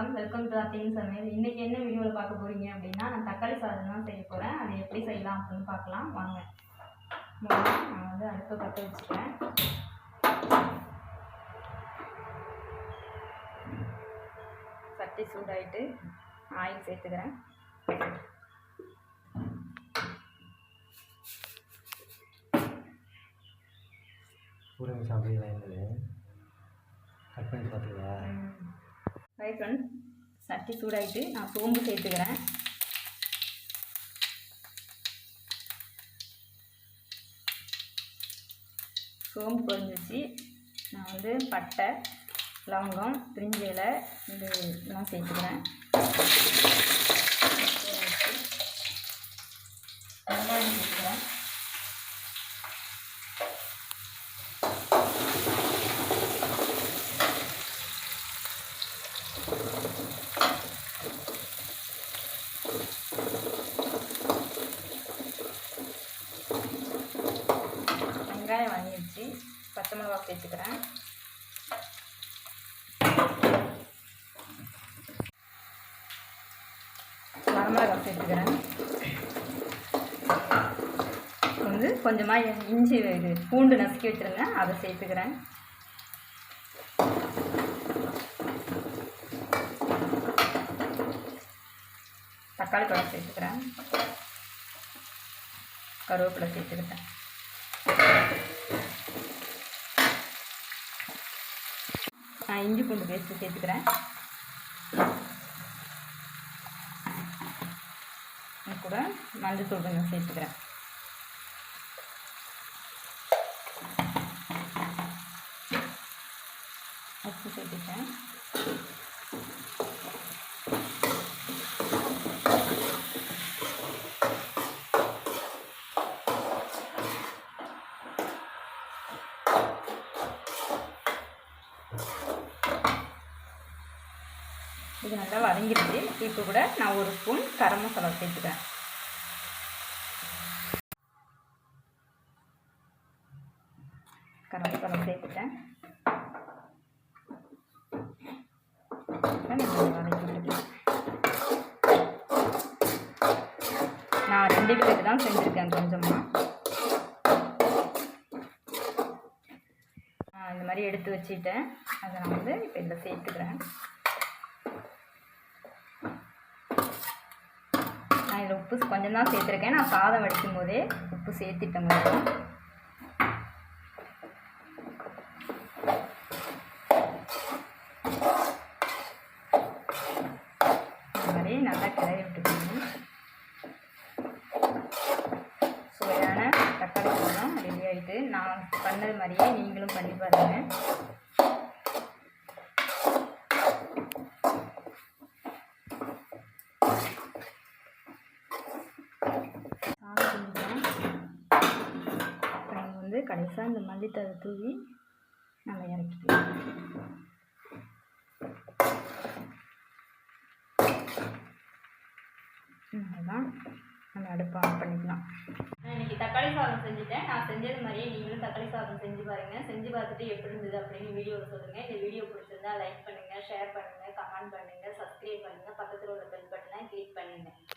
வணக்கம் welcome to அத்தின் சமையல் இன்றைக்கி என்ன வீடியோவில் பார்க்க போகிறீங்க அப்படின்னா நான் தக்காளி சாதம் தான் செய்ய போகிறேன் அது எப்படி செய்யலாம் அப்படின்னு பார்க்கலாம். வாங்க. நான் வந்து அடுப்பை பற்ற வச்சுக்கிறேன். சட்டி சூடாயிட்டு ஆயில் சேர்த்துக்கிறேன். பூரங்க சாப்பிடுங்களா கட் பண்ணி பார்த்துங்களா ஹை ஃப்ரெண்ட்ஸ் சட்டி சூடாகிட்டு நான் சோம்பு சேர்த்துக்கிறேன். சோம்பு பொரிஞ்சிச்சு நான் வந்து பட்டை லவங்கம் பிரிஞ்ச இலை இது இதெல்லாம் சேர்த்துக்கிறேன். பச்சை மிளகா சேர்த்துக்கிறேன் வரமிளகா சேர்த்துக்கிறேன் வந்து கொஞ்சமாக இஞ்சி இது பூண்டு நசுக்கி வச்சுருந்தேன் அதை சேர்த்துக்கிறேன். தக்காளி பழம் சேர்த்துக்கிறேன். கருவேப்பிலை சேர்த்துக்கிட்டேன். நான் இஞ்சி பூண்டு பேஸ்ட்டு சேர்த்துக்கிறேன். இது கூட மஞ்சத்தூள் கொஞ்சம் சேர்த்துக்கிறேன். உப்பு சேர்த்துக்கிறேன். இது நல்லா வதங்கிடுச்சு. இப்போ கூட நான் ஒரு ஸ்பூன் கரம் மசாலா சேர்த்துக்கிறேன். கரம் மசாலா சேர்த்துட்டேன். நான் ரெண்டு பேருக்கு தான் செஞ்சுருக்கேன் கொஞ்சமாக இந்த மாதிரி எடுத்து வச்சுட்டேன் அதை நான் வந்து இப்போ இதில் சேர்த்துக்கிறேன். நான் உப்பு கொஞ்சம் தான் சேர்த்துருக்கேன். நான் சாதம் வடிக்கும் போதே உப்பு சேர்த்துட்டேன் கொஞ்சம் இந்த மாதிரி நல்லா கிளறி விட்டுக்கணும் சுவையான தக்காளி சாதம் ரெடி ஆகிட்டு நான் பண்ணது மாதிரியே நீங்களும் பண்ணி பாருங்கள் சாதம் செஞ்சுட்டேன் அப்புறம் வந்து கடைசியாக இந்த மல்லித்தழை தூவி நம்ம இறக்கிக்கலாம். அவ்வளோதான் நம்ம அடுப்பை ஆன் பண்ணிக்கலாம். நான் இன்னைக்கு தக்காளி சாதம் செஞ்சுட்டேன். நான் செஞ்சது மாதிரியே நீங்களும் தக்காளி சாதம் செஞ்சு பாருங்கள் செஞ்சு பார்த்துட்டு எப்படி இருந்தது அப்படின்னு வீடியோவில் சொல்லுங்கள் இந்த வீடியோ பிடிச்சிருந்தா லைக் பண்ணுங்கள் ஷேர் பண்ணுங்கள் கமெண்ட் பண்ணுங்கள் சப்ஸ்கிரைப் பண்ணுங்கள் பக்கத்தில் உள்ள பெல் பட்டனை கிளிக் பண்ணுங்கள்